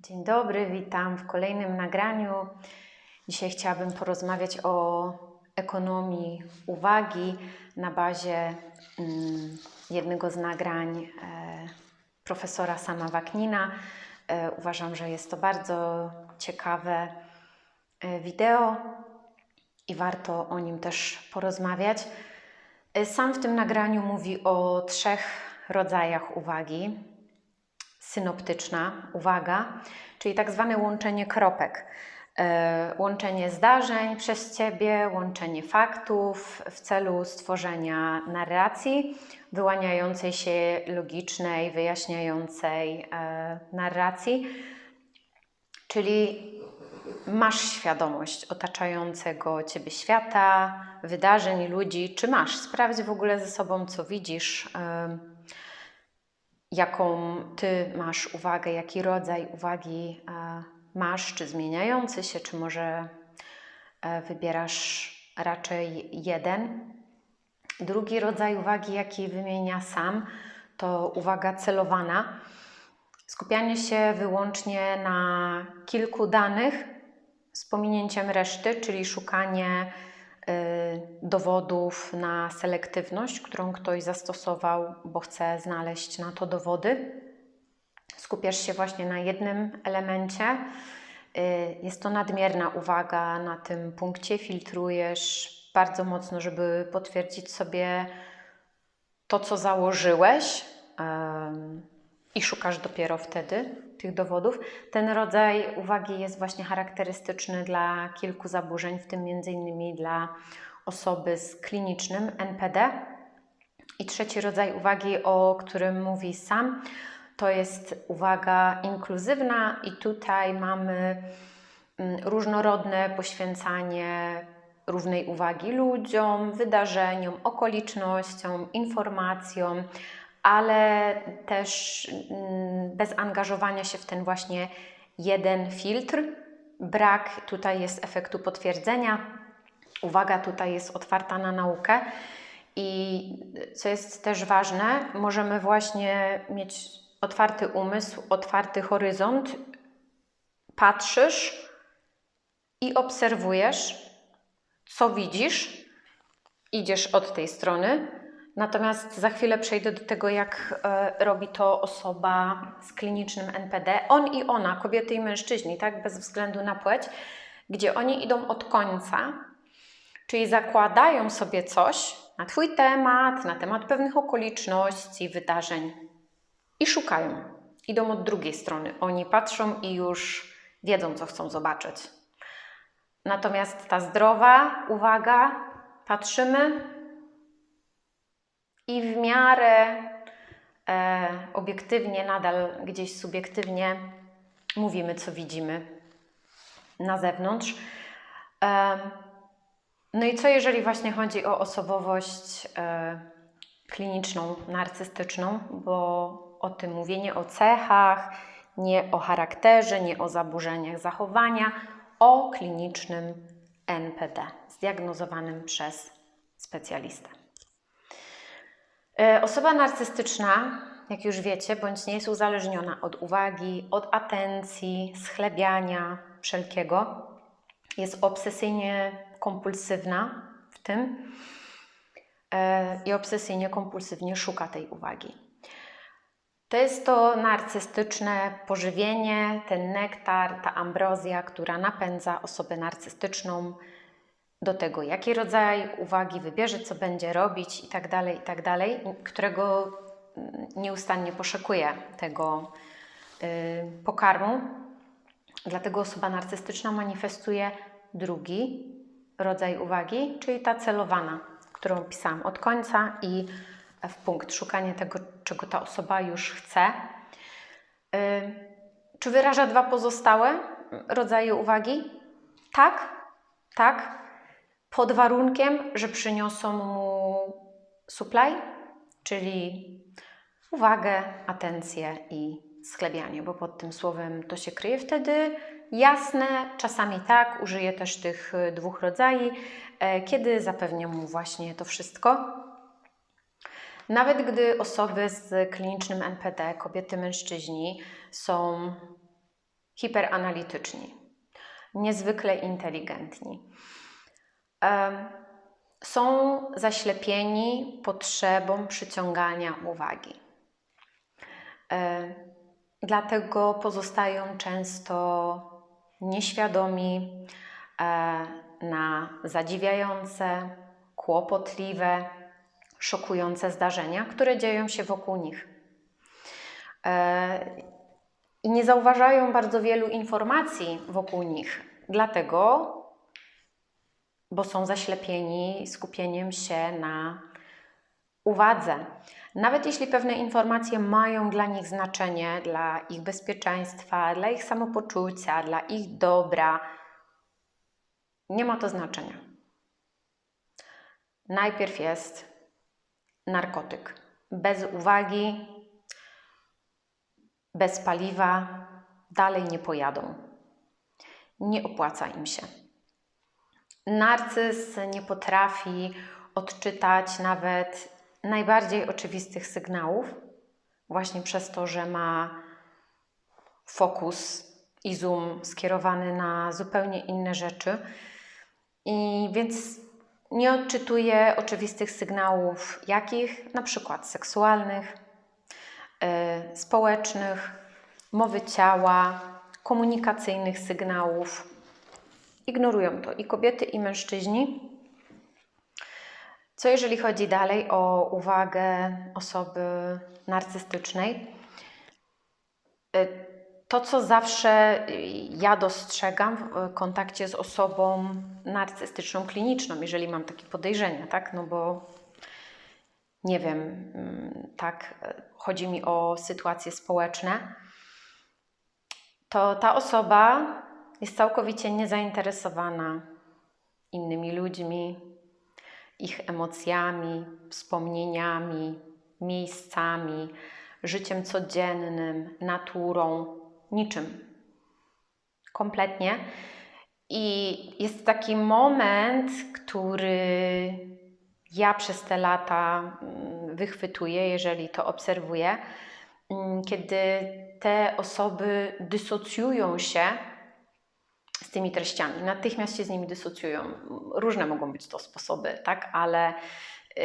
Dzień dobry, witam w kolejnym nagraniu. Dzisiaj chciałabym porozmawiać o ekonomii uwagi na bazie mm, jednego z nagrań e, profesora Sama Waknina. E, uważam, że jest to bardzo ciekawe e, wideo i warto o nim też porozmawiać. Sam w tym nagraniu mówi o trzech rodzajach uwagi synoptyczna uwaga, czyli tak zwane łączenie kropek. E, Łączenie zdarzeń przez ciebie, łączenie faktów w celu stworzenia narracji wyłaniającej się logicznej, wyjaśniającej e, narracji. Czyli masz świadomość otaczającego ciebie świata, wydarzeń, ludzi. Czy masz? Sprawdź w ogóle ze sobą, co widzisz. Jaką ty masz uwagę, jaki rodzaj uwagi e, masz, czy zmieniający się, czy może e, wybierasz raczej jeden. Drugi rodzaj uwagi, jaki wymienia sam, to uwaga celowana. Skupianie się wyłącznie na kilku danych z pominięciem reszty, czyli szukanie dowodów na selektywność, którą ktoś zastosował, bo chce znaleźć na to dowody. Skupiasz się właśnie na jednym elemencie. Y, Jest to nadmierna uwaga na tym punkcie, filtrujesz bardzo mocno, żeby potwierdzić sobie to, co założyłeś. I szukasz dopiero wtedy tych dowodów. Ten rodzaj uwagi jest właśnie charakterystyczny dla kilku zaburzeń, w tym m.in. dla osoby z klinicznym NPD. I trzeci rodzaj uwagi, o którym mówi sam, to jest uwaga inkluzywna, i tutaj mamy mm, różnorodne poświęcanie równej uwagi ludziom, wydarzeniom, okolicznościom, informacjom, ale też mm, bez angażowania się w ten właśnie jeden filtr. Brak tutaj jest efektu potwierdzenia. Uwaga tutaj jest otwarta na naukę. I co jest też ważne, możemy właśnie mieć otwarty umysł, otwarty horyzont, patrzysz i obserwujesz, co widzisz, idziesz od tej strony. Natomiast za chwilę przejdę do tego, jak e, robi to osoba z klinicznym NPD. On i ona, kobiety i mężczyźni, tak, bez względu na płeć, gdzie oni idą od końca, czyli zakładają sobie coś na Twój temat, na temat pewnych okoliczności, wydarzeń i szukają. Idą od drugiej strony. Oni patrzą i już wiedzą, co chcą zobaczyć. Natomiast ta zdrowa uwaga, patrzymy i w miarę e, obiektywnie, nadal gdzieś subiektywnie mówimy, co widzimy na zewnątrz. E, no i co jeżeli właśnie chodzi o osobowość e, kliniczną, narcystyczną, bo o tym mówię nie o cechach, nie o charakterze, nie o zaburzeniach zachowania, o klinicznym NPD, zdiagnozowanym przez specjalistę. E, Osoba narcystyczna, jak już wiecie, bądź nie jest uzależniona od uwagi, od atencji, schlebiania wszelkiego. Jest obsesyjnie kompulsywna w tym e, i obsesyjnie kompulsywnie szuka tej uwagi. To jest to narcystyczne pożywienie, ten nektar, ta ambrozja, która napędza osobę narcystyczną do tego, jaki rodzaj uwagi wybierze, co będzie robić i tak dalej, i tak dalej, którego mm, nieustannie poszukuje tego y, pokarmu. Dlatego osoba narcystyczna manifestuje drugi rodzaj uwagi, czyli ta celowana, którą pisałam od końca i w punkt szukanie tego, czego ta osoba już chce. Y, Czy wyraża dwa pozostałe rodzaje uwagi? Tak, tak, pod warunkiem, że przyniosą mu supply, czyli uwagę, atencję i schlebianie, bo pod tym słowem to się kryje. Wtedy jasne, czasami tak, użyję też tych dwóch rodzajów, e, kiedy zapewniam mu właśnie to wszystko. Nawet gdy osoby z klinicznym NPD, kobiety, mężczyźni, są hiperanalityczni, niezwykle inteligentni. Są zaślepieni potrzebą przyciągania uwagi. Dlatego pozostają często nieświadomi e, na zadziwiające, kłopotliwe, szokujące zdarzenia, które dzieją się wokół nich. E, I nie zauważają bardzo wielu informacji wokół nich, dlatego, bo są zaślepieni skupieniem się na uwadze. Nawet jeśli pewne informacje mają dla nich znaczenie, dla ich bezpieczeństwa, dla ich samopoczucia, dla ich dobra, nie ma to znaczenia. Najpierw jest narkotyk. Bez uwagi, bez paliwa, dalej nie pojadą. Nie opłaca im się. Narcyz nie potrafi odczytać nawet najbardziej oczywistych sygnałów, właśnie przez to, że ma fokus i zoom skierowany na zupełnie inne rzeczy. I więc nie odczytuje oczywistych sygnałów, jakich na przykład seksualnych, y, społecznych, mowy ciała, komunikacyjnych sygnałów. Ignorują to i kobiety, i mężczyźni. Co jeżeli chodzi dalej o uwagę osoby narcystycznej? Y, To, co zawsze y, ja dostrzegam w kontakcie z osobą narcystyczną kliniczną, jeżeli mam takie podejrzenia, tak? No bo nie wiem, mm, tak, y, chodzi mi o sytuacje społeczne, to ta osoba jest całkowicie niezainteresowana innymi ludźmi, ich emocjami, wspomnieniami, miejscami, życiem codziennym, naturą, niczym. Kompletnie. I jest taki moment, który ja przez te lata mm, wychwytuję, jeżeli to obserwuję, mm, kiedy te osoby dysocjują się z tymi treściami, natychmiast się z nimi dysocjują. Różne mogą być to sposoby, tak, ale yy,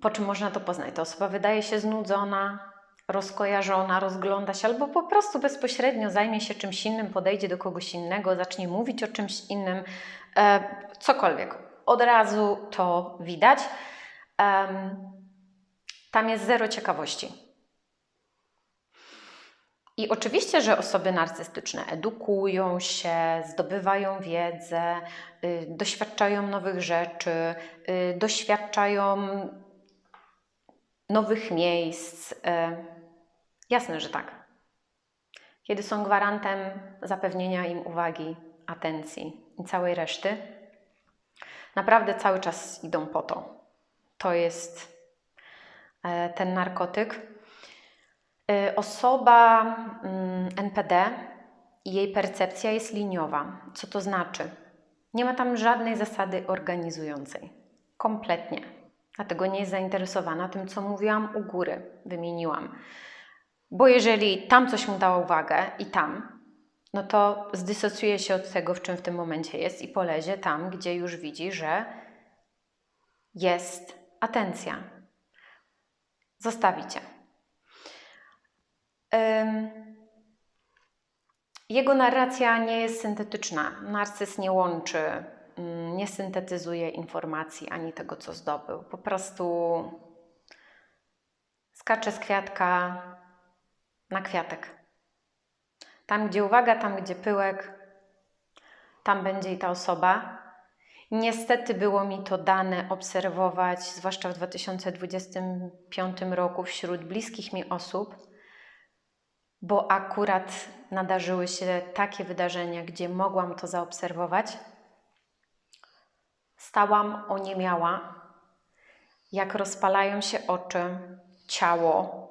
po czym można to poznać? Ta osoba wydaje się znudzona, rozkojarzona, rozgląda się, albo po prostu bezpośrednio zajmie się czymś innym, podejdzie do kogoś innego, zacznie mówić o czymś innym, e, cokolwiek. Od razu to widać. Tam jest zero ciekawości. I oczywiście, że osoby narcystyczne edukują się, zdobywają wiedzę, y, doświadczają nowych rzeczy, y, doświadczają nowych miejsc. Y, jasne, że tak. Kiedy są gwarantem zapewnienia im uwagi, atencji i całej reszty, naprawdę cały czas idą po to. To jest e, ten narkotyk. E, Osoba mm, NPD i jej percepcja jest liniowa. Co to znaczy? Nie ma tam żadnej zasady organizującej. Kompletnie. Dlatego nie jest zainteresowana tym, co mówiłam u góry, wymieniłam. Bo jeżeli tam coś mu dała uwagę i tam, no to zdysocjuje się od tego, w czym w tym momencie jest i polezie tam, gdzie już widzi, że jest atencja. Zostawicie. Jego narracja nie jest syntetyczna. Narcyz nie łączy, ym, nie syntetyzuje informacji ani tego, co zdobył. Po prostu skacze z kwiatka na kwiatek. Tam, gdzie uwaga, tam, gdzie pyłek, tam będzie i ta osoba. Niestety było mi to dane obserwować, zwłaszcza w 2025 roku, wśród bliskich mi osób, bo akurat nadarzyły się takie wydarzenia, gdzie mogłam to zaobserwować. Stałam oniemiała, jak rozpalają się oczy, ciało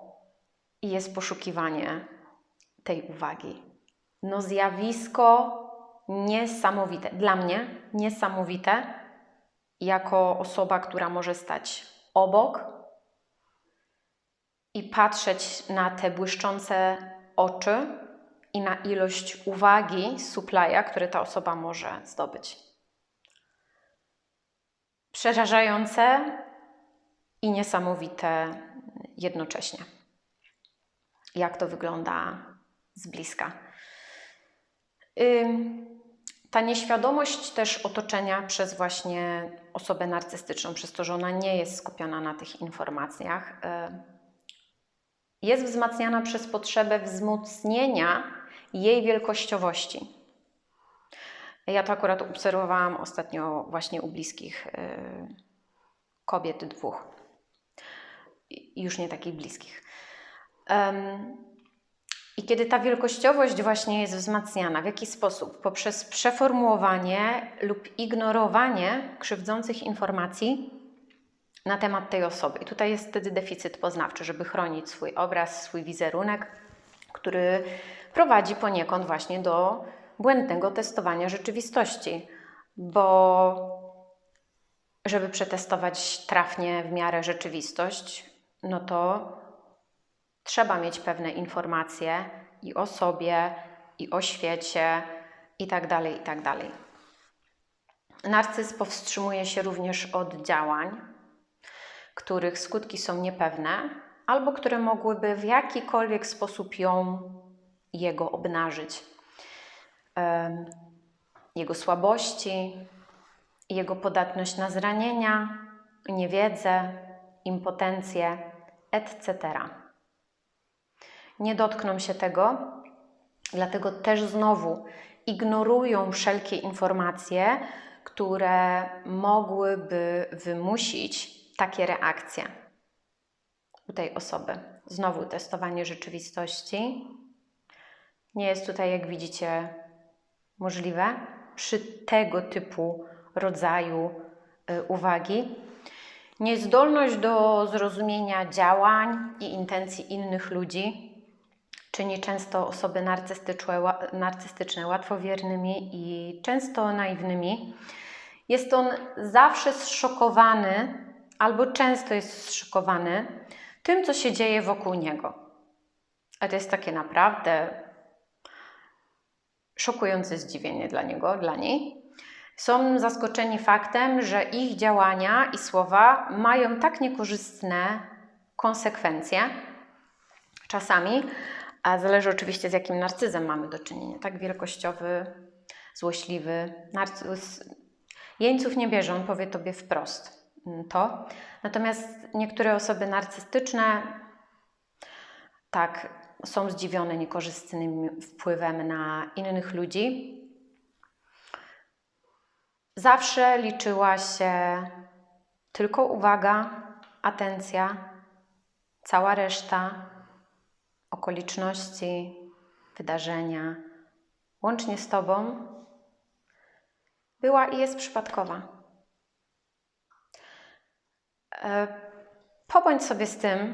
i jest poszukiwanie tej uwagi. No, zjawisko niesamowite. Dla mnie niesamowite, jako osoba, która może stać obok i patrzeć na te błyszczące oczy i na ilość uwagi, supplya, które ta osoba może zdobyć. Przerażające i niesamowite jednocześnie. Jak to wygląda z bliska. Ta nieświadomość też otoczenia przez właśnie osobę narcystyczną, przez to, że ona nie jest skupiona na tych informacjach, jest wzmacniana przez potrzebę wzmocnienia jej wielkościowości. Ja to akurat obserwowałam ostatnio właśnie u bliskich kobiet dwóch, już nie takich bliskich. I kiedy ta wielkościowość właśnie jest wzmacniana, w jaki sposób? Poprzez przeformułowanie lub ignorowanie krzywdzących informacji na temat tej osoby. I tutaj jest wtedy deficyt poznawczy, żeby chronić swój obraz, swój wizerunek, który prowadzi poniekąd właśnie do błędnego testowania rzeczywistości, bo żeby przetestować trafnie w miarę rzeczywistość, no to trzeba mieć pewne informacje i o sobie, i o świecie, i tak dalej, i tak dalej. Narcyz powstrzymuje się również od działań, których skutki są niepewne, albo które mogłyby w jakikolwiek sposób ją, jego obnażyć. Jego słabości, jego podatność na zranienia, niewiedzę, impotencję, etc. Nie dotkną się tego, dlatego też znowu ignorują wszelkie informacje, które mogłyby wymusić takie reakcje u tej osoby. Znowu testowanie rzeczywistości. Nie jest tutaj, jak widzicie, możliwe przy tego typu rodzaju y, uwagi. Niezdolność do zrozumienia działań i intencji innych ludzi czyni często osoby narcystyczne, łatwowiernymi i często naiwnymi. Jest on zawsze zszokowany albo często jest zszokowany tym, co się dzieje wokół niego. A to jest takie naprawdę szokujące zdziwienie dla niego, dla niej. Są zaskoczeni faktem, że ich działania i słowa mają tak niekorzystne konsekwencje czasami, a zależy oczywiście z jakim narcyzem mamy do czynienia, tak wielkościowy, złośliwy. Narcyz jeńców nie bierze, on powie tobie wprost to. Natomiast niektóre osoby narcystyczne tak są zdziwione niekorzystnym wpływem na innych ludzi. Zawsze liczyła się tylko uwaga, atencja, cała reszta okoliczności, wydarzenia, łącznie z Tobą, była i jest przypadkowa. E, pobądź sobie z tym,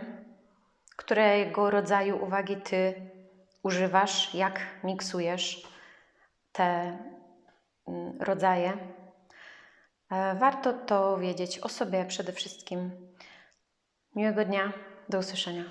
którego rodzaju uwagi Ty używasz, jak miksujesz te mm, rodzaje. E, warto to wiedzieć o sobie przede wszystkim. Miłego dnia, do usłyszenia.